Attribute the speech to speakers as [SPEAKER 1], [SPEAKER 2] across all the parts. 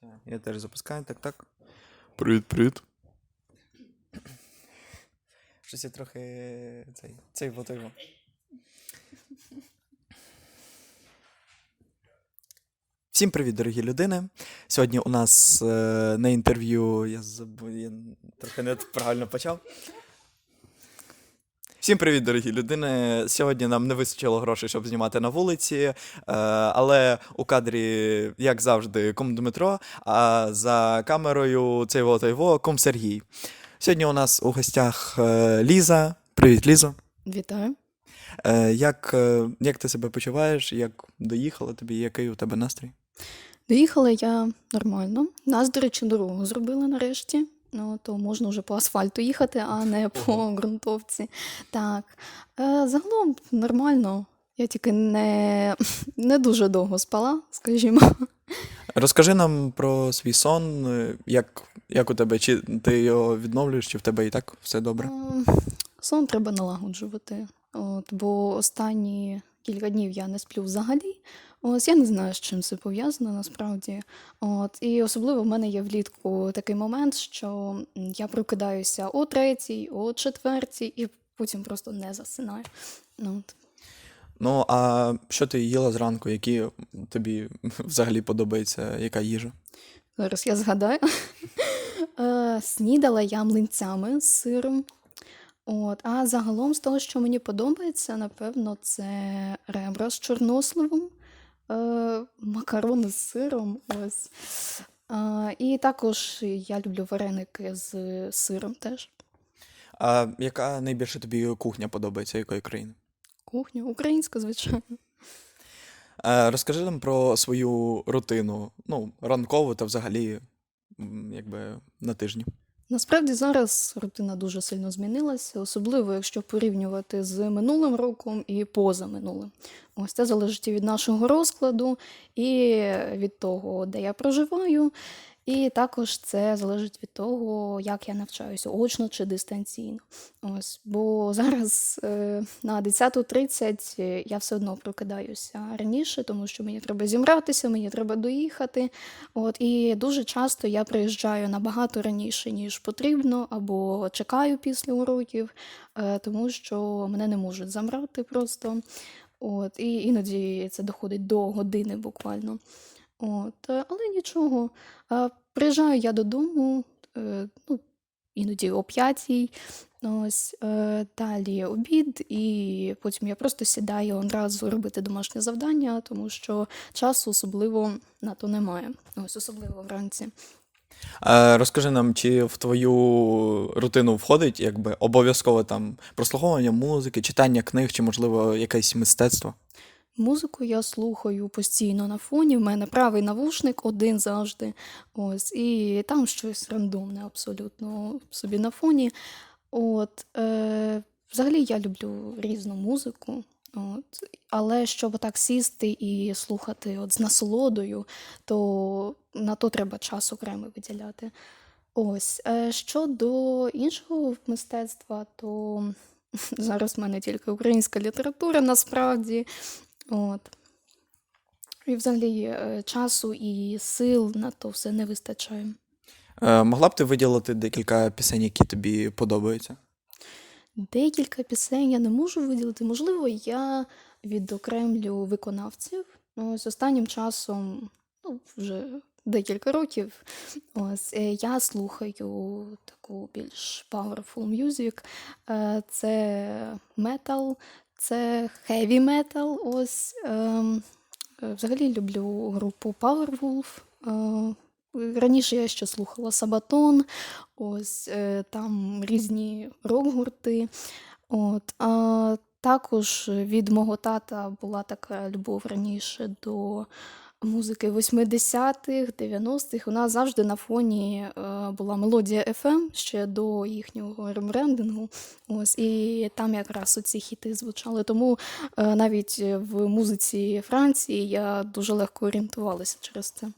[SPEAKER 1] Все, я теж запускаю, так, так. Привіт, привіт. Щось я трохи цей, цей вот. Всім привіт, дорогі людини. Сьогодні у нас е, на інтерв'ю. Я забув, я трохи не правильно почав. Всім привіт, дорогі людини. Сьогодні нам не вистачило грошей, щоб знімати на вулиці, е, але у кадрі, як завжди, кум Дмитро, а за камерою цей во той во Сергій. Сьогодні у нас у гостях е, Ліза. Привіт, Ліза.
[SPEAKER 2] Вітаю.
[SPEAKER 1] Е, як, як ти себе почуваєш? Як доїхала тобі? Який у тебе настрій?
[SPEAKER 2] Доїхала я нормально. Нас, до речі, дорогу зробили нарешті. Ну, то можна вже по асфальту їхати, а не по ґрунтовці. Так. Е, загалом нормально. Я тільки не, не дуже довго спала, скажімо.
[SPEAKER 1] Розкажи нам про свій сон, як, як у тебе, чи ти його відновлюєш, чи в тебе і так все добре?
[SPEAKER 2] Ем, Сон треба налагоджувати. От, бо останні кілька днів я не сплю взагалі. Ось я не знаю, з чим це пов'язано насправді. От, і особливо в мене є влітку такий момент, що я прокидаюся о третій, о четвертій, і потім просто не засинаю. Ну, от.
[SPEAKER 1] Ну, а що ти їла зранку? Які тобі взагалі подобається, яка їжа?
[SPEAKER 2] Зараз я згадаю. Е, Снідала я млинцями з сиром. От. А загалом, з того, що мені подобається, напевно, це ребра з чорносливом, макарони з сиром. Ось. Е, і також я люблю вареники з сиром теж.
[SPEAKER 1] А яка найбільше тобі кухня подобається, якої країни?
[SPEAKER 2] Кухня українська, звичайно.
[SPEAKER 1] Е, розкажи нам про свою рутину, ну, ранкову та взагалі, якби на тижні.
[SPEAKER 2] Насправді зараз рутина дуже сильно змінилася, особливо якщо порівнювати з минулим роком і позаминулим. Ось це залежить від нашого розкладу, і від того, де я проживаю. І також це залежить від того, як я навчаюся, очно чи дистанційно. Ось, бо зараз е, на 10.30 я все одно прокидаюся раніше, тому що мені треба зібратися, мені треба доїхати. От, і дуже часто я приїжджаю набагато раніше, ніж потрібно, або чекаю після уроків, е, тому що мене не можуть забрати просто. От, і іноді це доходить до години буквально. От, е, але нічого. Приїжджаю я додому, е, ну, іноді о п'ятій. Ось е, далі обід, і потім я просто сідаю одразу робити домашнє завдання, тому що часу особливо на то немає. Ось особливо вранці.
[SPEAKER 1] Е, розкажи нам, чи в твою рутину входить якби обов'язково там прослуховування музики, читання книг, чи, можливо, якесь мистецтво?
[SPEAKER 2] Музику я слухаю постійно на фоні. В мене правий навушник один завжди. Ось, і там щось рандомне абсолютно собі на фоні. От, е, взагалі я люблю різну музику. От, але щоб так сісти і слухати от з насолодою, то на то треба час окремо виділяти. Ось. Е, щодо іншого мистецтва, то зараз в мене тільки українська література насправді. От. І взагалі е, часу і сил на то все не вистачає.
[SPEAKER 1] Е, могла б ти виділити декілька пісень, які тобі подобаються?
[SPEAKER 2] Декілька пісень я не можу виділити. Можливо, я відокремлю виконавців. Ось останнім часом, ну, вже декілька років, ось е, я слухаю таку більш powerful music. Е, Це метал, це хеві metal. Ось ем, взагалі люблю групу Powerwolf. Е, Раніше я ще слухала Сабатон, ось е, там різні рок-гурти. От, а також від мого тата була така любов раніше до музики 80-х, 90-х. У нас завжди на фоні е, була мелодія FM ще до їхнього рембрендингу. Ось, і там якраз оці хіти звучали. Тому е, навіть в музиці Франції я дуже легко орієнтувалася через це.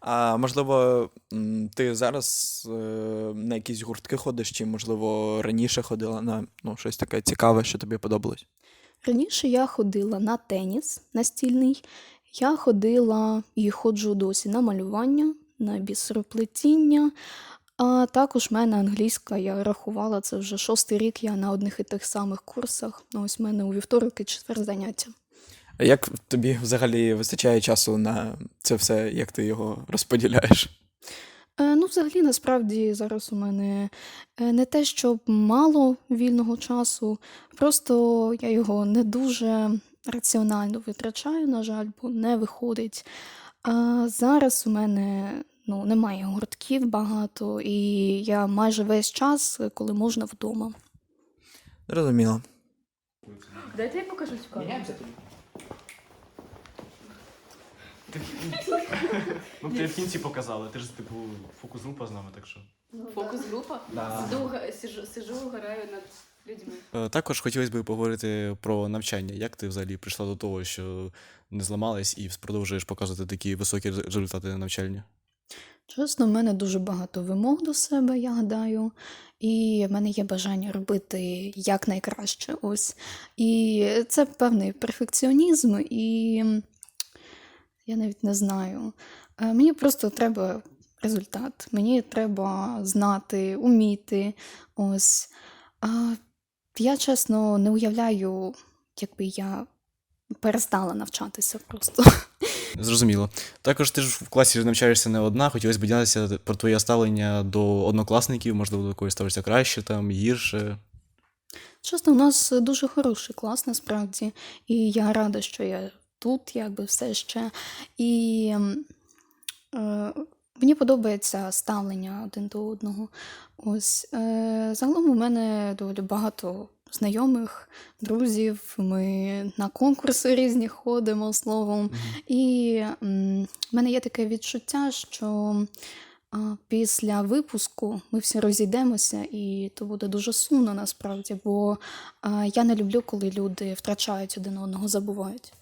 [SPEAKER 1] А можливо, ти зараз е, на якісь гуртки ходиш, чи, можливо, раніше ходила на ну, щось таке цікаве, що тобі подобалось?
[SPEAKER 2] Раніше я ходила на теніс настільний, я ходила і ходжу досі на малювання. на бісероплетіння. А також в мене англійська, я рахувала, це вже шостий рік, я на одних і тих самих курсах. Ну, Ось в мене у вівторок і четвер заняття.
[SPEAKER 1] А як тобі взагалі вистачає часу на це все, як ти його розподіляєш?
[SPEAKER 2] Е, Ну, взагалі, насправді зараз у мене е, не те, щоб мало вільного часу, просто я його не дуже раціонально витрачаю, на жаль, бо не виходить. А зараз у мене ну, немає гуртків багато, і я майже весь час, коли можна, вдома.
[SPEAKER 1] Зрозуміло.
[SPEAKER 3] Дайте я покажу камеру.
[SPEAKER 4] Ну, ти в кінці показали, ти ж, типу, фокус-група з нами, так що.
[SPEAKER 3] Фокус-група. Сиду, сижу, сижу, граю над людьми.
[SPEAKER 4] Е, Також хотілося б поговорити про навчання. Як ти взагалі прийшла до того, що не зламалась і продовжуєш показувати такі високі результати на навчальні?
[SPEAKER 2] Чесно, в мене дуже багато вимог до себе, я гадаю, і в мене є бажання робити якнайкраще. Ось. І це певний перфекціонізм, і я навіть не знаю. Е, Мені просто треба результат. Мені треба знати, уміти. Ось. Я чесно не уявляю, якби я перестала навчатися просто.
[SPEAKER 4] Зрозуміло. Також ти ж в класі навчаєшся не одна, хотілося б дізнатися про твоє ставлення до однокласників, можливо, до когось ставишся краще, там, гірше.
[SPEAKER 2] Чесно, у нас дуже хороший клас насправді, і я рада, що я тут, якби все ще. І ем, е, мені подобається ставлення один до одного. Ось е, загалом у мене доволі багато знайомих, друзів. Ми на конкурси різні ходимо словом. І м, в мене є таке відчуття, що а, після випуску ми всі розійдемося, і то буде дуже сумно насправді, бо а, я не люблю, коли люди втрачають один одного, забувають.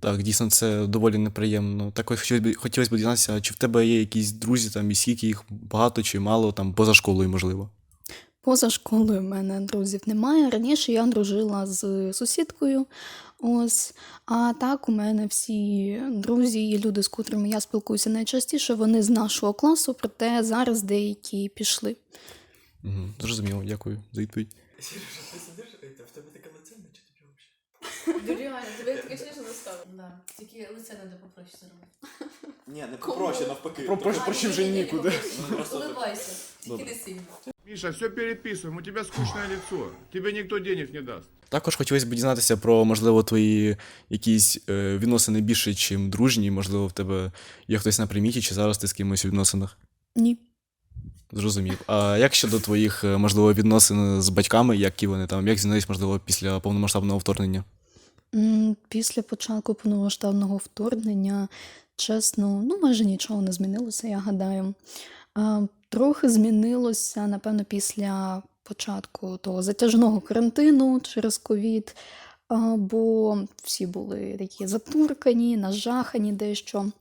[SPEAKER 4] Так, дійсно, це доволі неприємно. Також хотілося б, хотілося б дізнатися, чи в тебе є якісь друзі, там, і скільки їх багато чи мало, там, поза школою, можливо.
[SPEAKER 2] Поза школою в мене друзів немає. Раніше я дружила з сусідкою. Ось, а так у мене всі друзі і люди, з котрими я спілкуюся найчастіше, вони з нашого класу, проте зараз деякі пішли.
[SPEAKER 4] Угу. Зрозуміло, дякую за відповідь.
[SPEAKER 1] Сережа, ти сидиш, в тебе таке лице, чи тобі
[SPEAKER 3] реально, тебе таке заставив. Да. Тільки лице треба попроще зробити.
[SPEAKER 1] Ні, не
[SPEAKER 3] попроще,
[SPEAKER 1] навпаки.
[SPEAKER 4] Про- проще- вже нікуди.
[SPEAKER 3] Улыбайся, тільки не сильно.
[SPEAKER 5] Миша, все переписываем, у тебя скучное лицо. Тебе никто денег не даст.
[SPEAKER 4] Також хотілося б дізнатися про, можливо, твої якісь е, відносини більше, чим дружні. Можливо, в тебе є хтось на приміті, чи зараз ти з кимось у відносинах.
[SPEAKER 2] Ні.
[SPEAKER 4] Зрозумів. А як щодо твоїх, е, можливо, відносин з батьками, які вони там, як змінились, можливо, після повномасштабного вторгнення?
[SPEAKER 2] Після початку повномасштабного вторгнення, чесно, ну майже нічого не змінилося, я гадаю. Трохи змінилося, напевно, після початку того затяжного карантину через ковід, бо всі були такі затуркані, нажахані дещо.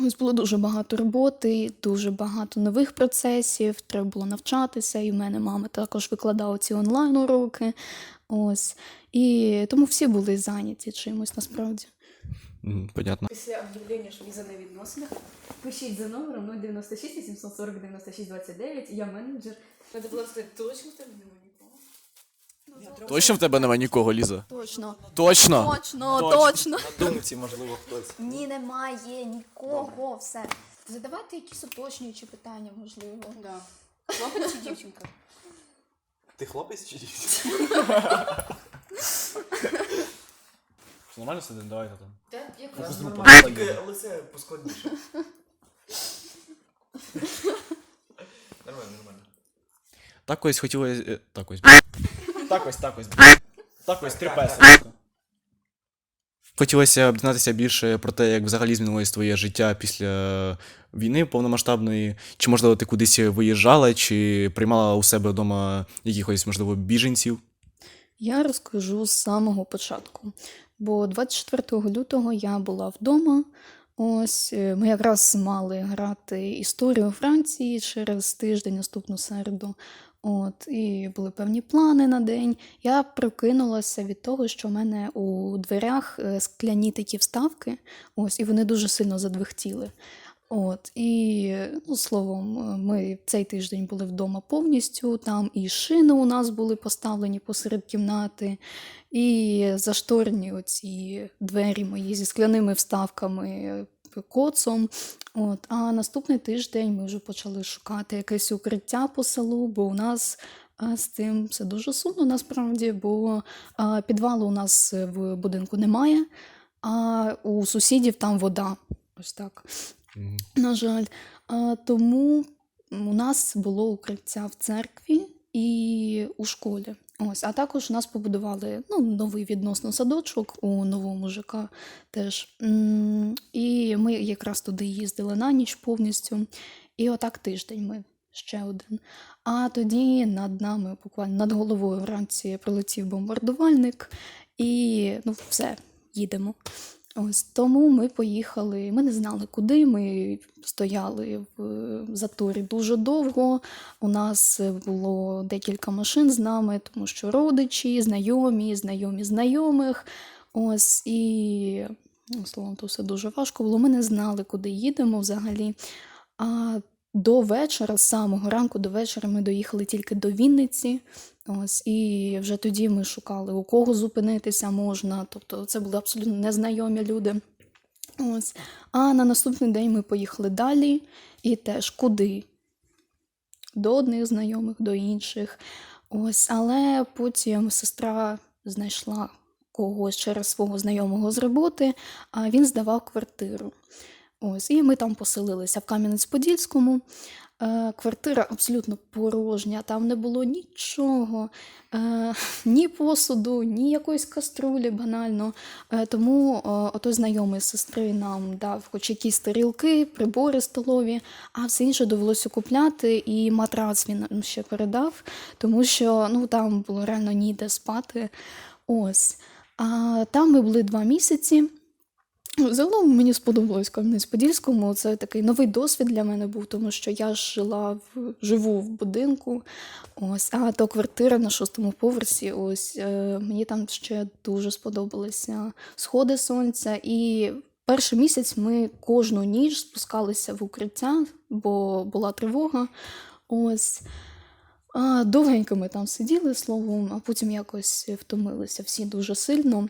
[SPEAKER 2] Ось було дуже багато роботи, дуже багато нових процесів, треба було навчатися, і в мене мама також викладала ці онлайн-уроки. Ось. І тому всі були зайняті чимось насправді.
[SPEAKER 4] М, Понятно.
[SPEAKER 3] Після об'явлення, що ви за невідносинах, пишіть за номером 096 840 96 29, я менеджер. Треба було сказати, точно в тебе немає?
[SPEAKER 4] Точно в тебе немає нікого, Ліза?
[SPEAKER 2] Точно.
[SPEAKER 4] Точно!
[SPEAKER 2] Точно,
[SPEAKER 4] Точно.
[SPEAKER 2] точно.
[SPEAKER 1] На думці, можливо, хтось.
[SPEAKER 2] Ні, немає нікого. Все. Задавайте якісь уточнюючі питання, можливо.
[SPEAKER 3] Да. Хлопець чи дівчинка?
[SPEAKER 1] Ти хлопець чи дівчина?
[SPEAKER 4] Нормально сидить? Давайте там.
[SPEAKER 3] Та, як
[SPEAKER 1] Тільки лице поскладніше. Нормально, нормально.
[SPEAKER 4] Так ось хотілося. е, Так ось. Так ось, так ось. Так ось, трипеси. Хотілося б дізнатися більше про те, як взагалі змінилось твоє життя після війни повномасштабної. Чи, можливо, ти кудись виїжджала, чи приймала у себе вдома якихось, можливо, біженців?
[SPEAKER 2] Я розкажу з самого початку. Бо 24 лютого я була вдома. Ось е, ми якраз мали грати історію Франції через тиждень, наступну середу. От, і були певні плани на день. Я прокинулася від того, що в мене у дверях е, скляні такі вставки, ось, і вони дуже сильно задвихтіли. От, і ну, словом, ми цей тиждень були вдома повністю. Там і шини у нас були поставлені посеред кімнати, і зашторені оці двері мої зі скляними вставками е, коцом. От, а наступний тиждень ми вже почали шукати якесь укриття по селу, бо у нас а, з цим все дуже сумно насправді, бо а, підвалу у нас в будинку немає, а у сусідів там вода. Ось так.
[SPEAKER 4] Мгм.
[SPEAKER 2] На жаль. А, тому у нас було укриття в церкві і у школі. Ось, а також у нас побудували ну, новий відносно садочок у новому ЖК теж. І ми якраз туди їздили на ніч повністю. І отак тиждень ми ще один. А тоді над нами, буквально над головою вранці прилетів бомбардувальник, і ну, все, їдемо. Ось тому ми поїхали. Ми не знали, куди. Ми стояли в е, заторі дуже довго. У нас було декілька машин з нами, тому що родичі, знайомі, знайомі знайомих. Ось і ну, словом, то все дуже важко було. Ми не знали, куди їдемо взагалі. А до вечора, з самого ранку до вечора, ми доїхали тільки до Вінниці. Ось, і вже тоді ми шукали, у кого зупинитися можна. Тобто це були абсолютно незнайомі люди. Ось. А на наступний день ми поїхали далі, і теж куди? До одних знайомих, до інших. Ось, але потім сестра знайшла когось через свого знайомого з роботи, а він здавав квартиру. Ось, і ми там поселилися в Кам'янець-Подільському. Е, квартира абсолютно порожня, там не було нічого, е, ні посуду, ні якоїсь каструлі банально. Е, тому е, отой знайомий сестри нам дав хоч якісь тарілки, прибори столові, а все інше довелося купляти, і матрац він нам ще передав, тому що ну, там було реально ніде спати. Ось. А там ми були два місяці. Загалом мені сподобалось Кам'янець-Подільському. Це такий новий досвід для мене був, тому що я жила в живу в будинку. Ось, а то квартира на шостому поверсі. Ось е, мені там ще дуже сподобалися сходи сонця. І перший місяць ми кожну ніч спускалися в укриття, бо була тривога. Ось. А, довгенько ми там сиділи, словом, а потім якось втомилися всі дуже сильно.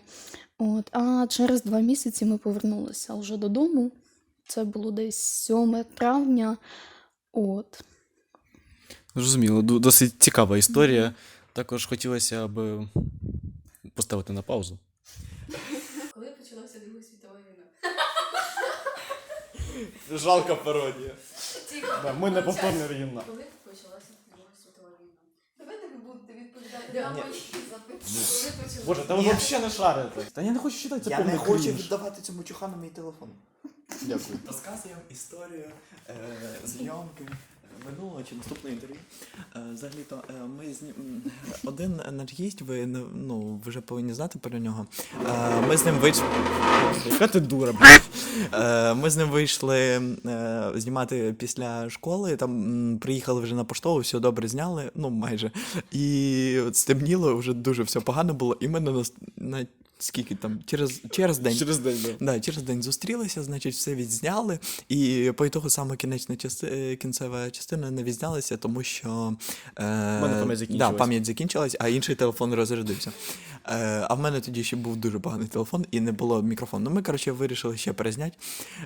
[SPEAKER 2] От, а через два місяці ми повернулися вже додому. Це було десь 7 травня. От.
[SPEAKER 4] Зрозуміло, досить цікава історія. Також хотілося б поставити на паузу.
[SPEAKER 3] Коли почалася Друга світова війна?
[SPEAKER 1] Жалка пародія.
[SPEAKER 4] Ми не повторний оригінал.
[SPEAKER 3] Коли почалася Друга світова війна? Давайте ви будете
[SPEAKER 4] Боже, та ви взагалі не шарите. Та я не хочу читати, це
[SPEAKER 1] Я не
[SPEAKER 4] повний
[SPEAKER 1] хочу
[SPEAKER 4] крінж.
[SPEAKER 1] віддавати цьому чухану мій телефон. Дякую. Розказуємо історію е, зйомки минулого чи наступного інтерв'ю. Е, взагалі-то е, ми з ним один наш гість, ви не- ну, ви вже повинні знати про нього. Е, ми з ним вийшли.
[SPEAKER 4] Ти дура, блядь.
[SPEAKER 1] Ми з ним вийшли знімати після школи. Там приїхали вже на поштову, все добре зняли, ну майже. І от стемніло, вже дуже все погано було. І ми на скільки там, через, через день.
[SPEAKER 4] Через день, да.
[SPEAKER 1] Да, через день зустрілися, значить, все відзняли. І по ітогу саме кінечна части, кінцева частина не відзнялася, тому що е,
[SPEAKER 4] мене пам'ять
[SPEAKER 1] Да, пам'ять закінчилась, а інший телефон розрядився. Е, а в мене тоді ще був дуже поганий телефон і не було мікрофону. Ну, ми, коротше, вирішили ще перезняти.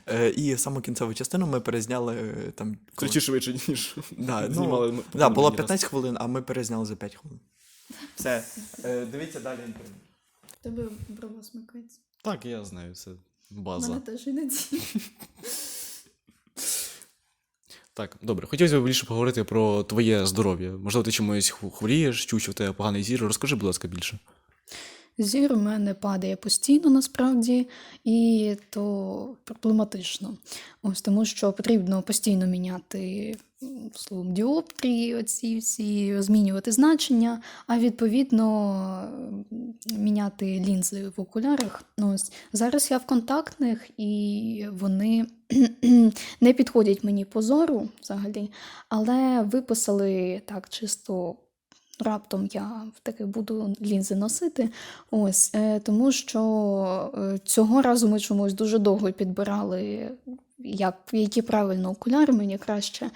[SPEAKER 1] Е, і саму кінцеву частину ми перезняли е, там.
[SPEAKER 4] Кричи швидше, ніж
[SPEAKER 1] Да, ну,
[SPEAKER 4] знімали. ми
[SPEAKER 1] да, було
[SPEAKER 4] попередній раз.
[SPEAKER 1] хвилин, а ми перезняли за 5 хвилин. Все, е, дивіться далі інтерв'ю.
[SPEAKER 2] Тебе брова смикається.
[SPEAKER 4] Так, я знаю, це база.
[SPEAKER 2] мене теж іноді.
[SPEAKER 4] Так, добре. Хотілося б більше поговорити про твоє здоров'я. Можливо, ти чимось хворієш, чув, що в тебе поганий зір. Розкажи, будь ласка, більше.
[SPEAKER 2] Зір у мене падає постійно насправді, і то проблематично. Ось тому, що потрібно постійно міняти словом діоптрії, оці всі змінювати значення, а відповідно міняти лінзи в окулярах. Ось зараз я в контактних, і вони не підходять мені по зору взагалі, але виписали так чисто. Раптом я таки буду лінзи носити. Ось, е, тому що е, цього разу ми чомусь дуже довго підбирали як, які правильно окуляри мені краще.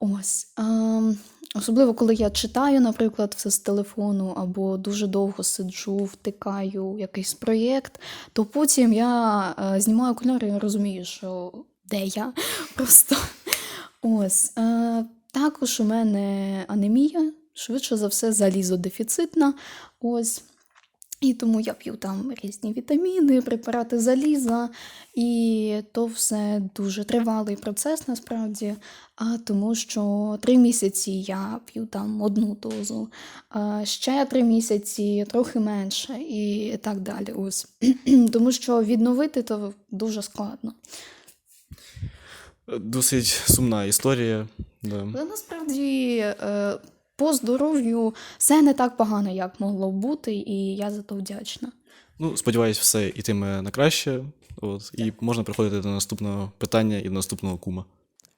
[SPEAKER 2] Ось. Ем, особливо, коли я читаю, наприклад, все з телефону, або дуже довго сиджу, втикаю в якийсь проєкт, то потім я е, знімаю окуляри і розумію, що де я просто. Ось. Також у мене анемія, швидше за все, залізодефіцитна. Ось. І тому я п'ю там різні вітаміни, препарати заліза, і то все дуже тривалий процес насправді. А тому що три місяці я п'ю там одну дозу, а ще три місяці трохи менше, і так далі. Ось. тому що відновити то дуже складно.
[SPEAKER 4] Досить сумна історія. Да.
[SPEAKER 2] Але насправді е, по здоров'ю все не так погано, як могло бути, і я за то вдячна.
[SPEAKER 4] Ну, сподіваюсь, все йтиме на краще. От, і можна переходити до наступного питання і до наступного кума.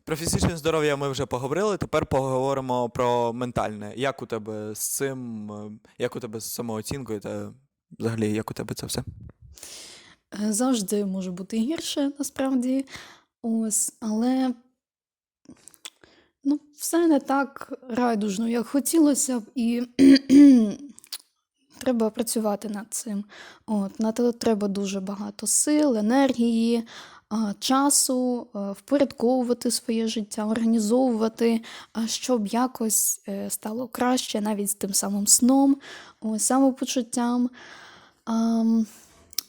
[SPEAKER 1] Про фізичне здоров'я ми вже поговорили. Тепер поговоримо про ментальне. Як у тебе з цим, е, як у тебе з самооцінкою, та взагалі, як у тебе це все?
[SPEAKER 2] Е, Завжди може бути гірше, насправді. Ось, але ну, все не так райдужно, як хотілося б, і треба працювати над цим. От, на це треба дуже багато сил, енергії, часу, впорядковувати своє життя, організовувати, щоб якось е, стало краще, навіть з тим самим сном, ось, самопочуттям.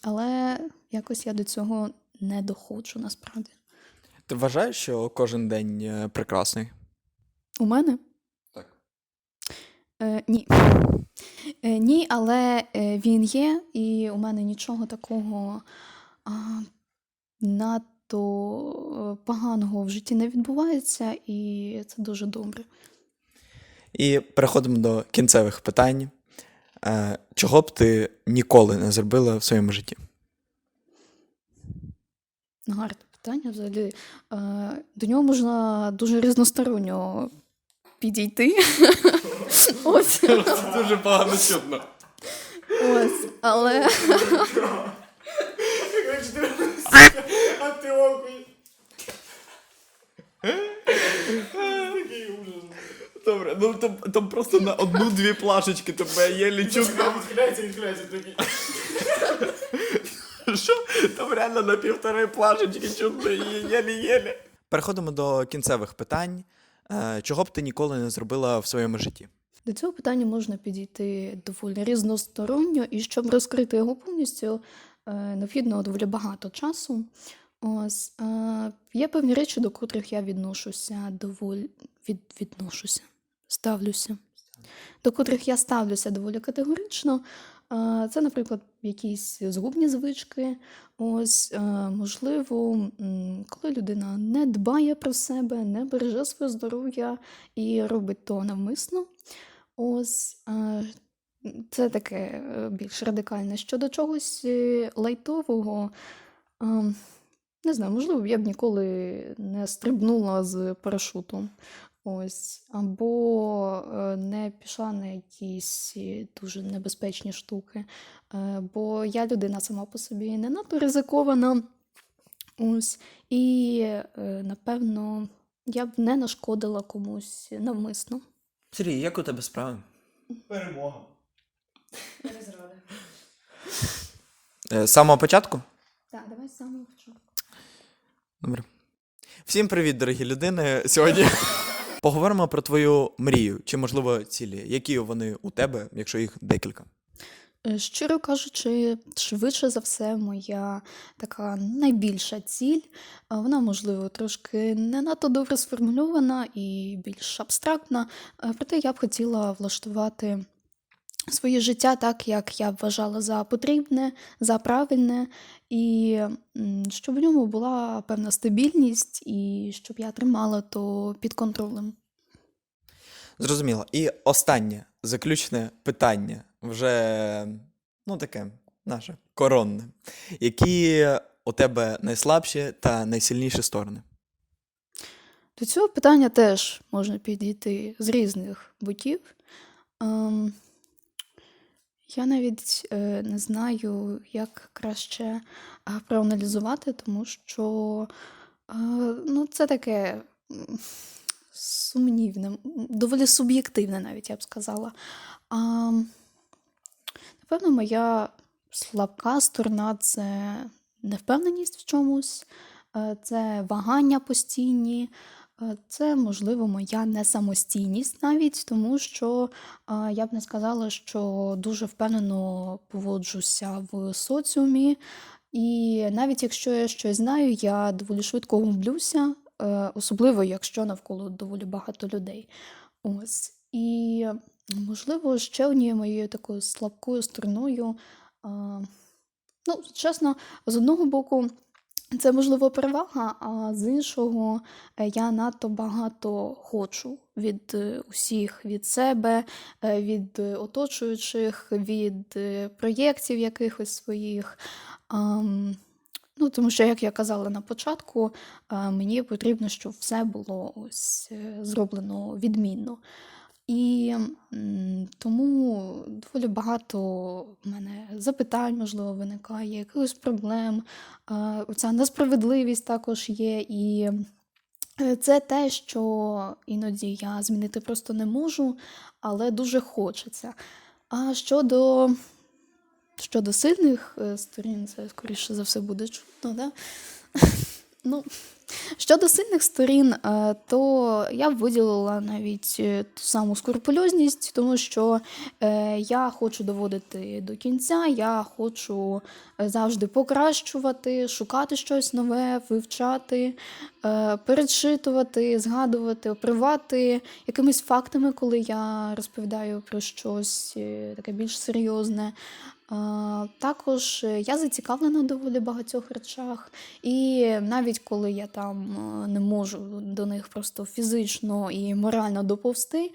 [SPEAKER 2] Але якось я до цього не доходжу насправді.
[SPEAKER 1] Ти вважаєш, що кожен день е, прекрасний?
[SPEAKER 2] У мене?
[SPEAKER 1] Так.
[SPEAKER 2] Е, ні. Е, ні, але е, він є, і у мене нічого такого а, надто е, поганого в житті не відбувається, і це дуже добре.
[SPEAKER 1] І переходимо до кінцевих питань. Е, Чого б ти ніколи не зробила в своєму житті?
[SPEAKER 2] Гарне питання взагалі. До нього можна дуже різносторонньо підійти. Ось.
[SPEAKER 4] Дуже погано чутно.
[SPEAKER 2] Ось. Але.
[SPEAKER 1] А ти окунь. Добре, ну там, там просто на одну-дві плашечки тебе єлі чутно.
[SPEAKER 5] Відхиляється, відхиляється такий.
[SPEAKER 1] Що? Там реально на півтори плашечки чутно єлі-єлі. Переходимо до кінцевих питань. Е, Чого б ти ніколи не зробила в своєму житті?
[SPEAKER 2] До цього питання можна підійти доволі різносторонньо, і щоб розкрити його повністю, е, необхідно доволі багато часу. Ось е, є певні речі, до котрих я відношуся доволі від, відношуся, ставлюся, до котрих я ставлюся доволі категорично. Це, наприклад, якісь згубні звички. Ось, е, можливо, коли людина не дбає про себе, не береже своє здоров'я і робить то навмисно. Ось це таке е, більш радикальне. Щодо чогось е, лайтового, не знаю, можливо, я б ніколи не стрибнула з парашутом. Ось, або е, не пішла на якісь е, дуже небезпечні штуки. Е, Бо я людина сама по собі не надто ризикована. Ось, і, напевно, я б не нашкодила комусь навмисно.
[SPEAKER 1] Сергій, як у тебе справи?
[SPEAKER 4] Перемога.
[SPEAKER 1] З самого початку?
[SPEAKER 2] Так, давай з самого початку.
[SPEAKER 1] Добре. Всім привіт, дорогі людини. Сьогодні поговоримо про твою мрію, чи, можливо, цілі. Які вони у тебе, якщо їх декілька?
[SPEAKER 2] Е, Щиро кажучи, швидше за все, моя така найбільша ціль. Вона, можливо, трошки не надто добре сформульована і більш абстрактна. е, Проте я б хотіла влаштувати своє життя так, як я вважала за потрібне, за правильне, і щоб в ньому була певна стабільність, і щоб я тримала то під контролем.
[SPEAKER 1] Зрозуміло. І останнє заключне питання, вже ну таке наше коронне. Які у тебе найслабші та найсильніші сторони?
[SPEAKER 2] До цього питання теж можна підійти з різних боків. Я навіть е, не знаю, як краще проаналізувати, тому що Ну, це таке сумнівне, доволі суб'єктивне, навіть я б сказала. А, напевно, моя слабка сторона це невпевненість в чомусь, е, це вагання постійні, це, можливо, моя несамостійність навіть, тому що я б не сказала, що дуже впевнено поводжуся в соціумі. І навіть якщо я щось знаю, я доволі швидко гублюся, е, особливо якщо навколо доволі багато людей. Ось. І, можливо, ще однією моєю такою слабкою стороною. Ну, чесно, з одного боку, це можливо перевага, а з іншого, е, я надто багато хочу від е, усіх, від себе, е, від оточуючих, від проєктів якихось своїх. Ну, тому що, як я казала на початку, мені потрібно, щоб все було ось зроблено відмінно. І тому доволі багато в мене запитань, можливо, виникає, якихось проблем. Оця несправедливість також є. І е, це те, що іноді я змінити просто не можу, але дуже хочеться. А щодо Щодо сильних е, сторін, це скоріше за все буде чутно, да? ну, щодо сильних сторін, е, то я б виділила навіть е, ту саму скрупульозність, тому що е, я хочу доводити до кінця, я хочу завжди покращувати, шукати щось нове, вивчати, перечитувати, згадувати, опривати якимись фактами, коли я розповідаю про щось таке більш серйозне. Також е, я зацікавлена доволі багатьох речах, і навіть коли я там е, не можу до них просто фізично і морально доповсти,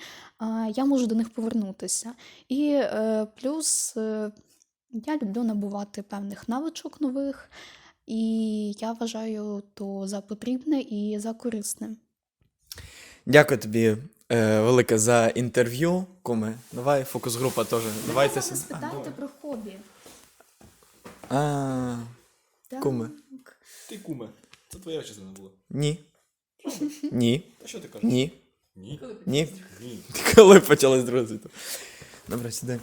[SPEAKER 2] я можу до них повернутися. І е, плюс я люблю набувати певних навичок нових, і я вважаю то за потрібне і за корисне.
[SPEAKER 1] Дякую тобі велике за інтерв'ю. Куми, давай, фокус-група теж. Давайте.
[SPEAKER 2] Спитайте про.
[SPEAKER 1] А, Куми.
[SPEAKER 2] Так.
[SPEAKER 4] Ти куме. Це твоя частина була.
[SPEAKER 1] ні. Ні.
[SPEAKER 4] Та що ти кажеш?
[SPEAKER 1] Ні.
[SPEAKER 4] Ні.
[SPEAKER 1] Ні.
[SPEAKER 4] Ні.
[SPEAKER 1] Коли почалось друге світу. Добре, сідай.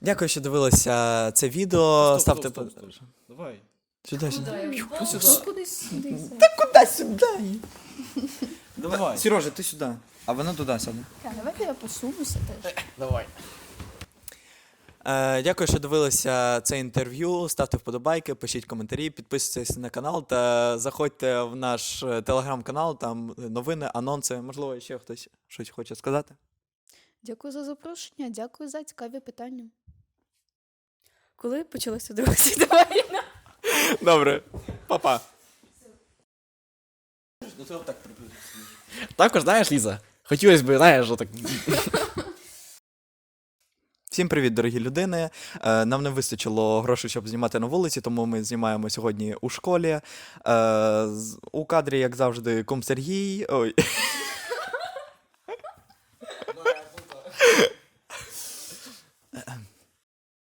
[SPEAKER 1] Дякую, що дивилися це відео. Ставте
[SPEAKER 4] стоп,
[SPEAKER 1] по-
[SPEAKER 4] стоп, стоп. Давай.
[SPEAKER 1] Сюди, сюди.
[SPEAKER 2] Ну, кудись сюди.
[SPEAKER 1] Куди сюди?
[SPEAKER 4] Давай.
[SPEAKER 1] Сережа, ти сюди. А вона туди сяде.
[SPEAKER 2] Давайте я посунуся теж.
[SPEAKER 4] Давай.
[SPEAKER 1] Е, дякую, що дивилися це інтерв'ю. Ставте вподобайки, пишіть коментарі, підписуйтесь на канал та заходьте в наш е, телеграм-канал, там новини, анонси. Можливо, ще хтось щось хоче сказати.
[SPEAKER 2] Дякую за запрошення, дякую за цікаві питання.
[SPEAKER 3] Коли почалася Друга світова війна?
[SPEAKER 1] Добре, па-па.
[SPEAKER 4] Також, знаєш, Ліза, хотілося б, знаєш, отак.
[SPEAKER 1] Всім привіт, дорогі людини. Е, нам не вистачило грошей, щоб знімати на вулиці, тому ми знімаємо сьогодні у школі. Е, у кадрі, як завжди, кум Сергій. Ой.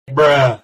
[SPEAKER 1] Бра.